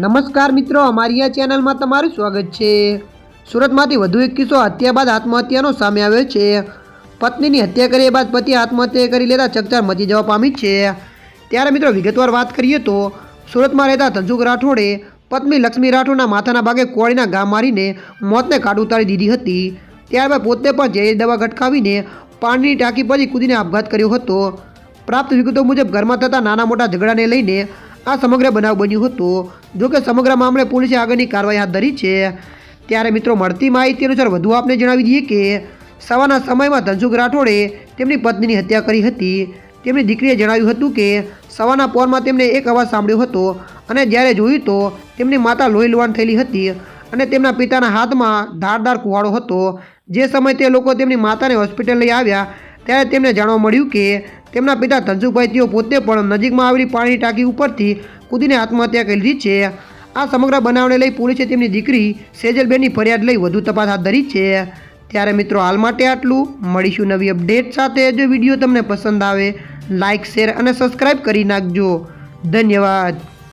નમસ્કાર મિત્રો, અમારી આ ચેનલમાં તમારું સ્વાગત છે. સુરતમાંથી વધુ એક કિસ્સો હત્યા બાદ આત્મહત્યાનો સામે આવ્યો છે. પત્નીની હત્યા કર્યા બાદ પતિએ આત્મહત્યા કરી લેતા ચકચાર મચી જવા પામી છે. ત્યારે મિત્રો, વિગતવાર વાત કરીએ તો સુરતમાં રહેતા ધનસુખ રાઠોડે પત્ની લક્ષ્મી રાઠોડના માથાના ભાગે કોળીના ઘા મારીને મોતને કાઢ ઉતારી દીધી હતી. ત્યારબાદ પોતે પણ ઝેરી દવા ગટકાવીને પાણીની ટાંકી પછી કૂદીને આપઘાત કર્યો હતો. પ્રાપ્ત વિગતો મુજબ ઘરમાં થતા નાના મોટા ઝઘડાને લઈને આ સમગ્ર બનાવ બન્યો હતો. જોકે સમગ્ર મામલે પોલીસે આગળની કાર્યવાહી હાથ ધરી છે. ત્યારે મિત્રો, મળતી માહિતી અનુસાર વધુ આપને જણાવી દઈએ કે, સવારના સમયમાં ધનસુખ રાઠોડે તેમની પત્નીની હત્યા કરી હતી. તેમની દીકરીએ જણાવ્યું હતું કે, સવારના પોરમાં તેમને એક અવાજ સાંભળ્યો હતો અને જ્યારે જોયું તો તેમની માતા લોહી લુહાણ થયેલી હતી અને તેમના પિતાના હાથમાં ધારદાર કુવાડો હતો. જે સમયે તે લોકો તેમની માતાને હોસ્પિટલ લઈ આવ્યા, ત્યારે તેમને જાણવા મળ્યું કે, તેમના પિતા ધનસુખભાઈ તેઓ પોતે પણ નજીકમાં આવેલી પાણીની ટાંકી ઉપરથી કૂદીને આત્મહત્યા કરી લીધી છે. આ સમગ્ર બનાવને લઈ પોલીસે તેમની દીકરી સેજલબેનની ફરિયાદ લઈ વધુ તપાસ હાથ ધરી છે. ત્યારે મિત્રો, હાલ માટે આટલું. મળીશું નવી અપડેટ સાથે. જો વીડિયો તમને પસંદ આવે લાઇક શેર અને સબસ્ક્રાઈબ કરી નાખજો. ધન્યવાદ.